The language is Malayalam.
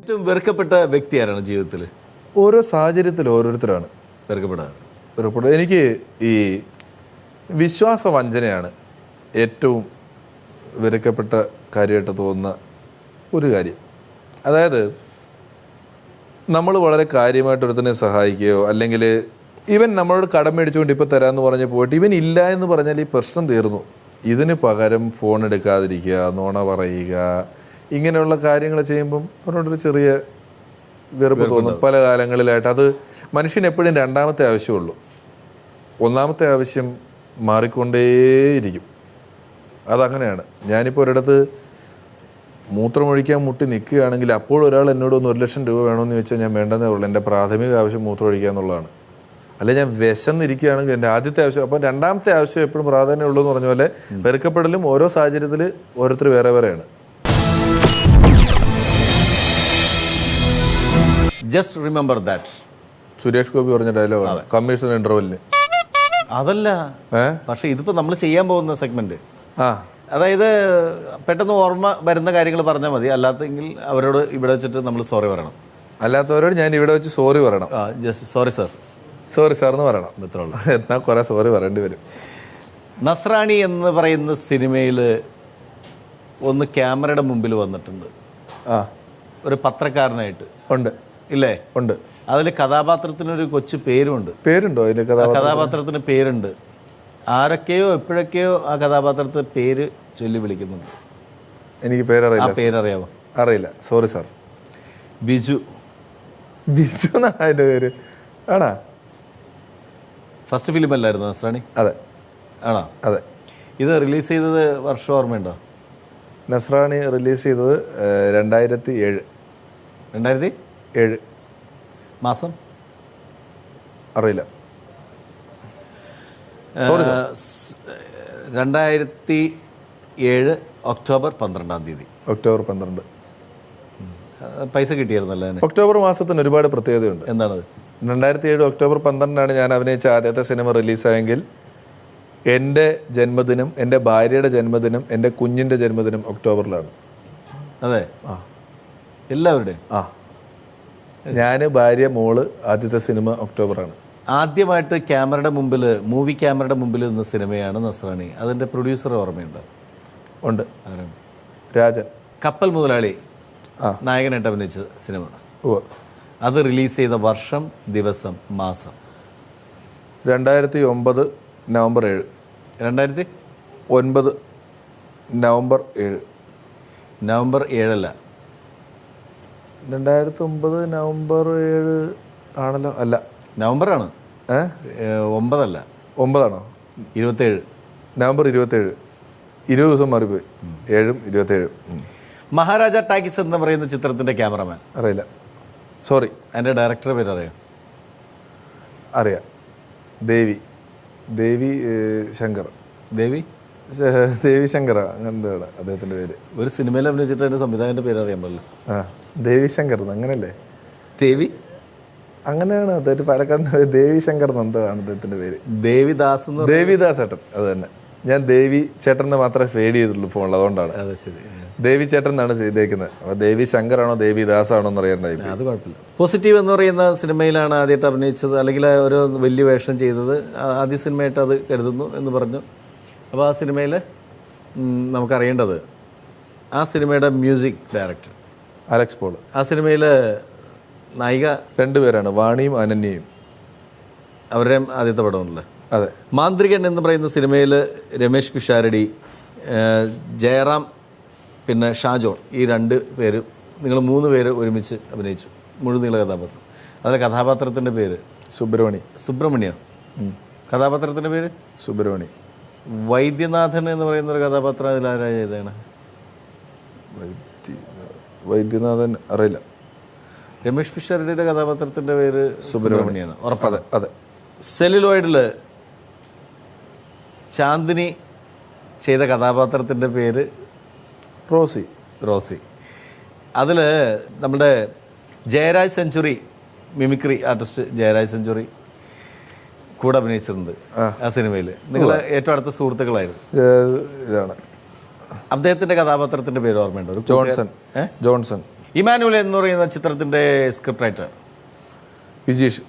ഏറ്റവും വെറുക്കപ്പെട്ട വ്യക്തി ആരാണ് ജീവിതത്തിൽ ഓരോ സാഹചര്യത്തിൽ ഓരോരുത്തരാണ് വെറുക്കപ്പെടാറ് റിപ്പോർട്ട് എനിക്ക് ഈ വിശ്വാസ വഞ്ചനയാണ് ഏറ്റവും വെറുക്കപ്പെട്ട കാര്യമായിട്ട് തോന്നുന്ന ഒരു കാര്യം. അതായത് നമ്മൾ വളരെ കാര്യമായിട്ട് ഒരുത്തനെ സഹായിക്കുകയോ അല്ലെങ്കിൽ ഇവൻ നമ്മളോട് കടം മേടിച്ചുകൊണ്ട് ഇപ്പോൾ തരാമെന്ന് പറഞ്ഞ് പോയിട്ട് ഇവൻ ഇല്ല എന്ന് പറഞ്ഞാൽ ഈ പ്രശ്നം തീർന്നു. ഇതിന് പകരം ഫോൺ എടുക്കാതിരിക്കുക നോണ പറയുക ഇങ്ങനെയുള്ള കാര്യങ്ങൾ ചെയ്യുമ്പം അവരോടൊരു ചെറിയ വെറുപ്പ് തോന്നും. പല കാലങ്ങളിലായിട്ട് അത് മനുഷ്യന് എപ്പോഴും രണ്ടാമത്തെ ആവശ്യമുള്ളൂ. ഒന്നാമത്തെ ആവശ്യം മാറിക്കൊണ്ടേയിരിക്കും. അതങ്ങനെയാണ്. ഞാനിപ്പോൾ ഒരിടത്ത് മൂത്രമൊഴിക്കാൻ മുട്ടി നിൽക്കുകയാണെങ്കിൽ അപ്പോൾ ഒരാൾ എന്നോട് ഒന്ന് ഒരു ലക്ഷം രൂപ വേണമെന്ന് ചോദിച്ചാൽ ഞാൻ വേണ്ടെന്നേ ഉള്ളൂ. എന്റെ പ്രാഥമിക ആവശ്യം മൂത്രമൊഴിക്കുക എന്നുള്ളതാണ്. അല്ലെ ഞാൻ വിശന്നിരിക്കുകയാണെങ്കിൽ എന്റെ ആദ്യത്തെ ആവശ്യം അപ്പം രണ്ടാമത്തെ ആവശ്യം എപ്പോഴും പ്രാധാന്യം ഉള്ളൂ എന്ന് പറഞ്ഞ പോലെ വെറുക്കപ്പെടലും ഓരോ സാഹചര്യത്തിൽ ഓരോരുത്തർ വേറെ വേറെയാണ്. Just remember that Suresh Gopi പറഞ്ഞ ഡയലോഗ് കമ്മീഷൻ ഇന്റർവെല്ലിന് അതല്ല. പക്ഷെ ഇതിപ്പോൾ നമ്മൾ ചെയ്യാൻ പോകുന്ന സെഗ്മെന്റ് ആ. അതായത് പെട്ടെന്ന് ഓർമ്മ വരുന്ന കാര്യങ്ങൾ പറഞ്ഞാൽ മതി. അല്ലാത്തെങ്കിൽ അവരോട് ഇവിടെ വെച്ചിട്ട് നമ്മൾ സോറി പറയണം. അല്ലാത്തവരോട് ഞാൻ ഇവിടെ വെച്ച് സോറി പറയണം. Just sorry sir sorry sir എന്ന് പറയണം. ഇത്രേ ഉള്ളൂ. എന്നാൽ കുറേ സോറി പറയേണ്ടി വരും. നസ്രാണി എന്ന് പറയുന്ന സിനിമയിൽ ഒന്ന് ക്യാമറയുടെ മുമ്പിൽ വന്നിട്ടുണ്ട്. ആ. ഒരു പത്രക്കാരനായിട്ട്. ഉണ്ട്. ഇല്ലേ? ഉണ്ട്. അതിൽ കഥാപാത്രത്തിനൊരു കൊച്ചു പേരുണ്ട്. പേരുണ്ടോ ആ കഥാപാത്രത്തിന്? പേരുണ്ട്. ആരൊക്കെയോ എപ്പോഴൊക്കെയോ ആ കഥാപാത്രത്തെ പേര് ചൊല്ലി വിളിക്കുന്നുണ്ട്. എനിക്ക് ആ പേരറിയില്ല പേരറിയാമോ അറിയില്ല. Sorry sir Biju. ബിജു എന്നാണ് അതിന്റെ പേര്. ആണാ? ഫസ്റ്റ് ഫിലിം അല്ലായിരുന്നു നസ്രാണി അതെ. ആണോ? അതെ. ഇത് റിലീസ് ചെയ്തത് വർഷം ഓർമ്മയുണ്ടോ? നസ്രാണി റിലീസ് ചെയ്തത് രണ്ടായിരത്തി ഏഴ് രണ്ടായിരത്തി ഏഴ്. മാസം? അറിയില്ല. രണ്ടായിരത്തി ഏഴ് ഒക്ടോബർ പന്ത്രണ്ടാം തീയതി. ഒക്ടോബർ പന്ത്രണ്ട്. പൈസ കിട്ടിയായിരുന്നല്ലോ ഒക്ടോബർ മാസത്തിന് ഒരുപാട് പ്രത്യേകതയുണ്ട്. എന്താണത്? രണ്ടായിരത്തി ഏഴ് ഒക്ടോബർ പന്ത്രണ്ടിനാണ് ഞാൻ അഭിനയിച്ച ആദ്യത്തെ സിനിമ റിലീസായെങ്കിൽ എന്റെ ജന്മദിനം എന്റെ ഭാര്യയുടെ ജന്മദിനം എന്റെ കുഞ്ഞിന്റെ ജന്മദിനം ഒക്ടോബറിലാണ്. അതെ. ആ. എല്ലാവരുടെയും? ആ. ഞാൻ ഭാര്യ മോൾ ആദ്യത്തെ സിനിമ ഒക്ടോബറാണ്. ആദ്യമായിട്ട് ക്യാമറയുടെ മുമ്പിൽ മൂവി ക്യാമറയുടെ മുമ്പിൽ നിന്ന സിനിമയാണ് നസ്രാണി. അതിന്റെ പ്രൊഡ്യൂസർ ഓർമ്മയുണ്ട്? ഉണ്ട്. രാജൻ. കപ്പൽ മുതലാളി ആ. നായകനായിട്ട് അഭിനയിച്ച സിനിമ. ഓ അത് റിലീസ് ചെയ്ത വർഷം ദിവസം മാസം. രണ്ടായിരത്തി ഒമ്പത് നവംബർ ഏഴ്. രണ്ടായിരത്തി ഒൻപത് നവംബർ ഏഴ്. നവംബർ ഏഴല്ല. രണ്ടായിരത്തി ഒമ്പത് നവംബർ ഏഴ് ആണല്ലോ? അല്ല. നവംബറാണ്. ഒമ്പതല്ല. ഒമ്പതാണോ? ഇരുപത്തേഴ്. നവംബർ ഇരുപത്തേഴ്. ഇരുപത് ദിവസം മാറിപ്പോയി. ഏഴും ഇരുപത്തേഴും. മഹാരാജ ടാക്കിസ് എന്ന് പറയുന്ന ചിത്രത്തിന്റെ ക്യാമറമാൻ. അറിയില്ല. സോറി എന്റെ ഡയറക്ടറെ പേര് അറിയാം. അറിയാം ദേവി ദേവി ശങ്കർ. ദേവി? ദേവി ശങ്കർ അങ്ങനെന്താണ് അദ്ദേഹത്തിന്റെ പേര്. ഒരു സിനിമയിൽ അഭിനയിച്ചിട്ട് എന്റെ സംവിധായകന്റെ പേര് അറിയാൻ പാടില്ല ആ ദേവി ശങ്കർ അങ്ങനല്ലേ? ദേവി? അങ്ങനെയാണ് അദ്ദേഹം പാലക്കാടിന്റെ ദേവി ശങ്കർ നന്ദാണ് അദ്ദേഹത്തിന്റെ പേര്. ദേവിദാസ് എന്ന് ദേവിദാസ് ഏട്ടൻ അത് തന്നെ. ഞാൻ ദേവി ചേട്ടൻ എന്ന് മാത്രമേ ഫേഡ് ചെയ്തിട്ടുള്ളൂ ഫോണിൽ അതുകൊണ്ടാണ്. അതെ ശരി. ദേവി ചേട്ടൻ എന്നാണ് ചെയ്തേക്കുന്നത്. അപ്പോൾ ദേവി ശങ്കറാണോ ദേവി ദാസ് ആണോ എന്ന് അറിയണ്ടായി അത് കുഴപ്പമില്ല. പോസിറ്റീവ് എന്ന് പറയുന്ന സിനിമയിലാണ് ആദ്യമായിട്ട് അഭിനയിച്ചത്. അല്ലെങ്കിൽ ഒരു വലിയ വേഷം ചെയ്തത്. ആദ്യ സിനിമയായിട്ട് അത് കരുതുന്നു എന്ന് പറഞ്ഞു. അപ്പോൾ ആ സിനിമയിൽ നമുക്കറിയേണ്ടത് ആ സിനിമയുടെ മ്യൂസിക് ഡയറക്ടർ അലക്സ് പോൾ ആ സിനിമയിൽ നായിക രണ്ടുപേരാണ് വാണിയും അനന്യയും. അവരുടെ ആദ്യത്തെ പടമുണ്ടല്ലേ അതെ. മാന്ത്രികൻ എന്ന് പറയുന്ന സിനിമയിൽ രമേശ് പിഷാരടി ജയറാം പിന്നെ ഷാജോൺ ഈ രണ്ട് പേര് നിങ്ങൾ മൂന്ന് പേര് ഒരുമിച്ച് അഭിനയിച്ചു. മുഴുനീള കഥാപാത്രം. അതിലെ കഥാപാത്രത്തിന്റെ പേര്? സുബ്രഹ്മണി സുബ്രഹ്മണ്യ. കഥാപാത്രത്തിന്റെ പേര്? സുബ്രഹ്മണി വൈദ്യനാഥൻ എന്ന് പറയുന്ന ഒരു കഥാപാത്രം അതിൽ ആരാ ചെയ്തതാണ് വൈദ്യ- വൈദ്യനാഥൻ അറിയില്ല. രമേശ് പിഷാരടിയുടെ കഥാപാത്രത്തിന്റെ പേര് സുബ്രഹ്മണ്യാണ് ഉറപ്പതെ അതെ അതെ. സെല്ലുലോയിഡിൽ ചാന്ദിനി ചെയ്ത കഥാപാത്രത്തിന്റെ പേര് റോസി റോസി. അതിൽ നമ്മുടെ Jayaraj Century mimicry artist Jayaraj Century കൂടെ അഭിനയിച്ചിട്ടുണ്ട് ആ. സിനിമയിൽ നിങ്ങൾ ഏറ്റവും അടുത്ത സുഹൃത്തുക്കളായിരുന്നു. ഇതാണ്. അദ്ദേഹത്തിന്റെ കഥാപാത്രത്തിന്റെ പേര് ഓർമ്മയുണ്ടോ? ജോൺസൺ? ജോൺസൺ. ഇമാനുവൽ എന്ന് പറയുന്ന ചിത്രത്തിന്റെ സ്ക്രിപ്റ്റ് റൈറ്റർ വിജീഷ്.